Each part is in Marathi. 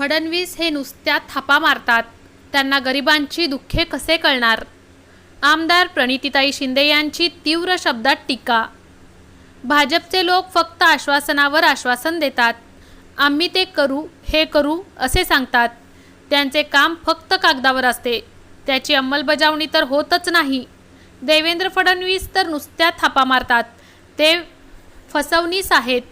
फडणवीस हे नुसत्या थापा मारतात. त्यांना गरिबांची दुःखे कसे कळणार? आमदार प्रणितीताई शिंदे यांची तीव्र शब्दात टीका. भाजपचे लोक फक्त आश्वासनावर आश्वासन देतात. आम्ही ते करू हे करू असे सांगतात. त्यांचे काम फक्त कागदावर असते. त्याची अंमलबजावणी तर होतच नाही. देवेंद्र फडणवीस तर नुसत्या थापा मारतात. ते फसवणीस आहेत.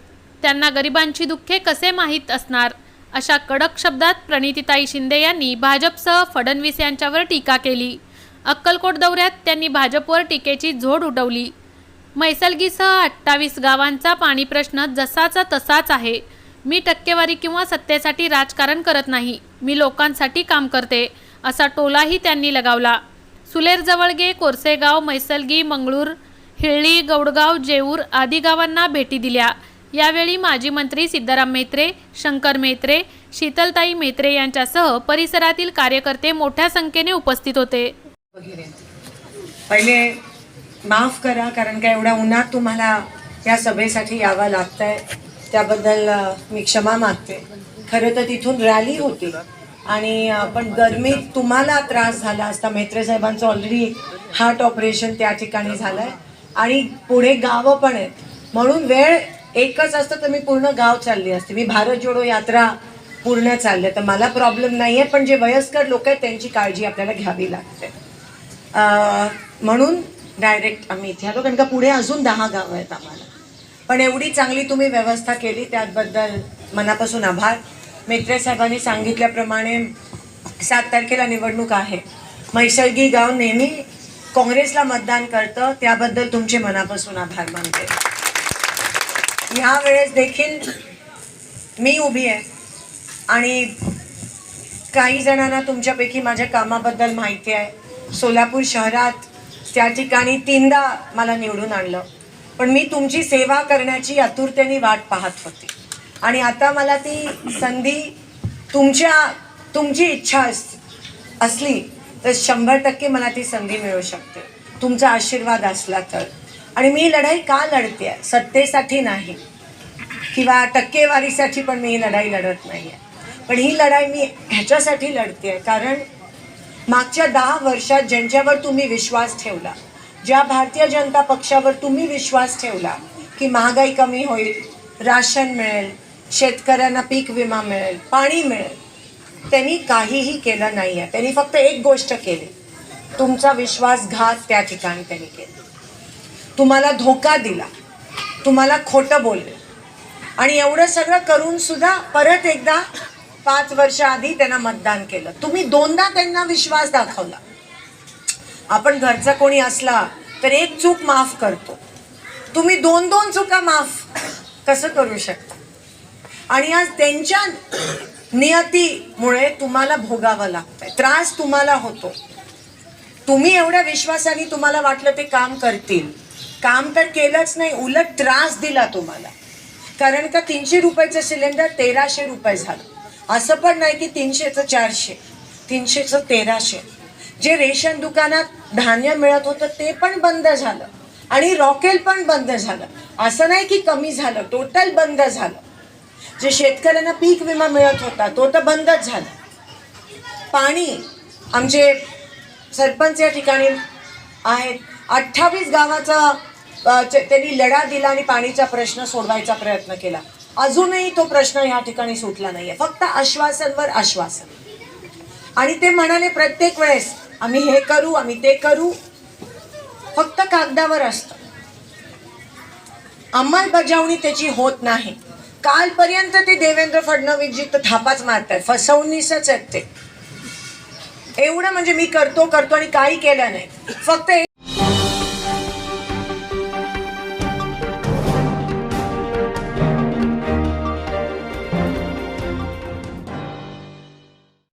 त्यांना गरिबांची दुःखे कसे माहीत असणार? अशा कडक शब्दात प्रणितीताई शिंदे यांनी भाजपसह फडणवीस यांच्यावर टीका केली. अक्कलकोट दौऱ्यात त्यांनी भाजपवर टीकेची झोड उठवली मैसलगीसह अठ्ठावीस गावांचा पाणी प्रश्न जसाचा तसाच आहे. मी टक्केवारी किंवा सत्तेसाठी राजकारण करत नाही. मी लोकांसाठी काम करते असा टोलाही त्यांनी लगावला. सुलेर जवळगे कोरसेगाव मैसलगी मंगळूर हिळ्ळी गौडगाव जेऊर आदी गावांना भेटी दिल्या. यावेळी माजी मंत्री सिद्धाराम मेत्रे शंकर मेत्रे शीतलताई मेत्रे यांच्यासह परिसरातील कार्यकर्ते मोठ्या संख्येने उपस्थित होते. पहिले माफ करा कारण का एवढ्या उन्हात तुम्हाला या सभेसाठी यावं आहे त्याबद्दल मी क्षमा मागते. खरं तर तिथून रॅली होती. आणि पण गरमीत तुम्हाला त्रास झाला असता. मेत्रे साहेबांचं ऑलरेडी हार्ट ऑपरेशन त्या ठिकाणी झालंय. आणि पुढे गावं पण आहेत. म्हणून वेळ एकच असतं तर मी पूर्ण गाव चालली असते. मी भारत जोडो यात्रा पूर्ण चालले. तर मला प्रॉब्लेम नाही आहे पण जे वयस्कर लोक आहेत त्यांची काळजी आपल्याला घ्यावी लागते. म्हणून डायरेक्ट आम्ही इथे आलो. कारण का पुढे अजून दहा गावं आहेत आम्हाला. पण एवढी चांगली तुम्ही व्यवस्था केली त्याबद्दल मनापासून आभार. मेत्रे साहेबांनी सांगितल्याप्रमाणे सात तारखेला निवडणूक आहे. मैसर्गी गाव नेहमी काँग्रेसला मतदान करतं. त्याबद्दल तुमचे मनापासून आभार मानते. ह्या वेळेस देखील मी उभी आहे. आणि काही जणांना तुमच्यापैकी माझ्या कामाबद्दल माहिती आहे. सोलापूर शहरात त्या ठिकाणी तीनदा मला निवडून आणलं. पण मी तुमची सेवा करण्याची आतुरतेने वाट पाहत होती. आणि आता मला ती संधी तुमच्या तुमची इच्छा अस असली तर शंभर टक्के मला ती संधी मिळू शकते. तुमचा आशीर्वाद असला तर. आणि मी लढाई का लढते? आहे सत्तेसाठी नाही. किंवा टक्केवारीसाठी पण मी ही लढाई लढत नाही आहे पण ही लढाई मी ह्याच्यासाठी लढते आहे कारण मागच्या दहा वर्षात ज्यांच्यावर तुम्ही विश्वास ठेवला ज्या भारतीय जनता पक्षावर तुम्ही विश्वास ठेवला की महागाई कमी होईल राशन मिळेल शेतकऱ्यांना पीक विमा मिळेल पाणी मिळेल त्यांनी काहीही केलं नाही आहे त्यांनी फक्त एक गोष्ट केली. तुमचा विश्वासघात त्या ठिकाणी त्यांनी केला. तुम्हाला धोका दिला. तुम्हाला खोटं बोलले. आणि एवढं सगळं करून सुद्धा परत एकदा पाच वर्ष आधी त्यांना मतदान केलं. तुम्ही दोनदा त्यांना विश्वास दाखवला. आपण घरचा कोणी असला तर एक चूक माफ करतो. तुम्ही दोन दोन चुका माफ कसं करू शकता? आणि आज त्यांच्या नियतीमुळे तुम्हाला भोगावं लागतंय. त्रास तुम्हाला होतो. तुम्ही एवढ्या विश्वासाने तुम्हाला वाटलं ते काम करतील. काम तर केलंच नाही उलट त्रास दिला तुम्हाला. कारण का तीनशे रुपयाचं सिलेंडर तेराशे रुपये झालं. असं पण नाही की तीनशेचं चारशे तीनशेचं तेराशे. जे रेशन दुकानात धान्य मिळत होतं ते पण बंद झालं. आणि रॉकेल पण बंद झालं. असं नाही की कमी झालं टोटल बंद झालं. जे शेतकऱ्यांना पीक विमा मिळत होता तो तर बंदच झाला. पाणी आमचे सरपंच या ठिकाणी आहेत. अठ्ठावीस गावाचा त्यांनी लढा दिला आणि पाणीचा प्रश्न सोडवायचा प्रयत्न केला. अजूनही तो प्रश्न या ठिकाणी सुटला नाहीये. फक्त आश्वासनवर आश्वासन. आणि ते म्हणाले प्रत्येक वेळेस आम्ही हे करू आम्ही ते करू. फक्त कागदावर असतं. अंमलबजावणी त्याची होत नाही. कालपर्यंत ते देवेंद्र फडणवीस जी तर थापाच मारतात. फसवणीसच आहेत ते. एवढं म्हणजे मी करतो करतो आणि काही केलं नाही. फक्त